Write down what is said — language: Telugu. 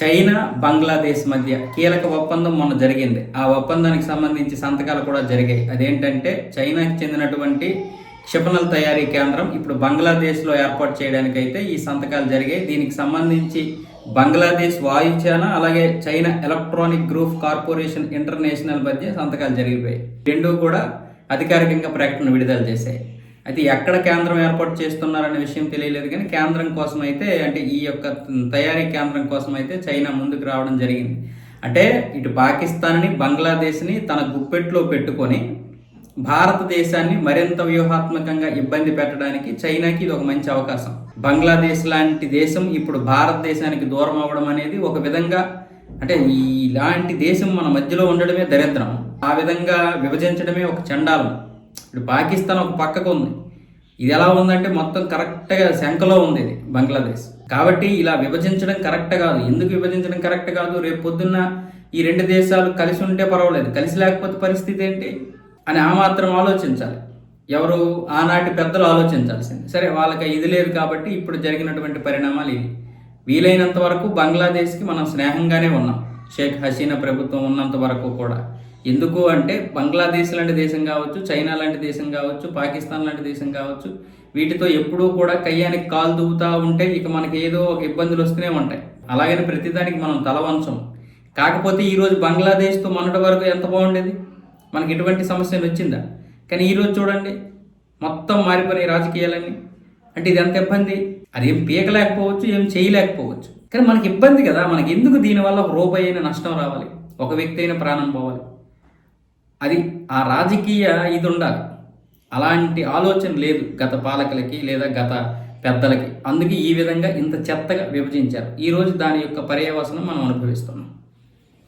చైనా బంగ్లాదేశ్ మధ్య కీలక ఒప్పందం మొన్న జరిగింది. ఆ ఒప్పందానికి సంబంధించి సంతకాలు కూడా జరిగాయి. అదేంటంటే చైనాకి చెందినటువంటి క్షిపణుల తయారీ కేంద్రం ఇప్పుడు బంగ్లాదేశ్లో ఏర్పాటు చేయడానికైతే ఈ సంతకాలు జరిగాయి. దీనికి సంబంధించి బంగ్లాదేశ్ వాయుసేన అలాగే China electronic group corporation international మధ్య సంతకాలు జరిగిపోయాయి. రెండూ కూడా అధికారికంగా ప్రకటన విడుదల చేశాయి. అయితే ఎక్కడ కేంద్రం ఏర్పాటు చేస్తున్నారనే విషయం తెలియలేదు కానీ కేంద్రం కోసం అయితే అంటే ఈ యొక్క తయారీ కేంద్రం కోసం అయితే చైనా ముందుకు రావడం జరిగింది. అంటే ఇటు పాకిస్తాన్ని బంగ్లాదేశ్ని తన గుప్పెట్లో పెట్టుకొని భారతదేశాన్ని మరింత వ్యూహాత్మకంగా ఇబ్బంది పెట్టడానికి చైనాకి ఇది ఒక మంచి అవకాశం. బంగ్లాదేశ్ లాంటి దేశం ఇప్పుడు భారతదేశానికి దూరం అవ్వడం అనేది ఒక విధంగా అంటే ఈ ఇలాంటి దేశం మన మధ్యలో ఉండడమే దరిద్రం. ఆ విధంగా విభజించడమే ఒక చండాలం. ఇప్పుడు పాకిస్తాన్ ఒక పక్కకు ఉంది. ఇది ఎలా ఉందంటే మొత్తం కరెక్ట్గా శంకలో ఉంది ఇది బంగ్లాదేశ్. కాబట్టి ఇలా విభజించడం కరెక్ట్ కాదు. ఎందుకు విభజించడం కరెక్ట్ కాదు? రేపు పొద్దున్న ఈ రెండు దేశాలు కలిసి ఉంటే పర్వాలేదు. కలిసి లేకపోతే పరిస్థితి ఏంటి? అని ఆ మాత్రం ఆలోచించాలి. ఎవరు? ఆనాటి పెద్దలు ఆలోచించాల్సింది. సరే వాళ్ళకి ఇది లేదు కాబట్టి ఇప్పుడు జరిగినటువంటి పరిణామాలు ఇవి. వీలైనంత వరకు బంగ్లాదేశ్కి మనం స్నేహంగానే ఉన్నాం. షేక్ హసీనా ప్రభుత్వం ఉన్నంత వరకు కూడా. ఎందుకు అంటే బంగ్లాదేశ్ లాంటి దేశం కావచ్చు చైనా లాంటి దేశం కావచ్చు పాకిస్తాన్ లాంటి దేశం కావచ్చు వీటితో ఎప్పుడూ కూడా కయ్యానికి కాలు దూవుతూ ఉంటే ఇక మనకి ఏదో ఒక ఇబ్బందులు వస్తూనే ఉంటాయి. అలాగని ప్రతిదానికి మనం తలవంచం కాకపోతే ఈరోజు బంగ్లాదేశ్తో మొన్నటి వరకు ఎంత బాగుండేది? మనకి ఎటువంటి సమస్యలు వచ్చిందా? కానీ ఈరోజు చూడండి మొత్తం మారిపోయిన రాజకీయాలన్నీ. అంటే ఇది ఎంత ఇబ్బంది? అది ఏం పీకలేకపోవచ్చు ఏం చేయలేకపోవచ్చు. కానీ మనకి ఇబ్బంది కదా మనకి ఎందుకు దీనివల్ల రూపాయి అయిన నష్టం రావాలి? ఒక వ్యక్తి అయిన ప్రాణం పోవాలి. అది ఆ రాజకీయ ఇది ఉండాలి అలాంటి ఆలోచన లేదు గత పాలకులకి లేదా గత పెద్దలకి. అందుకే ఈ విధంగా ఇంత చెత్తగా విభజించారు. ఈరోజు దాని యొక్క పర్యవసనం మనం అనుభవిస్తున్నాం.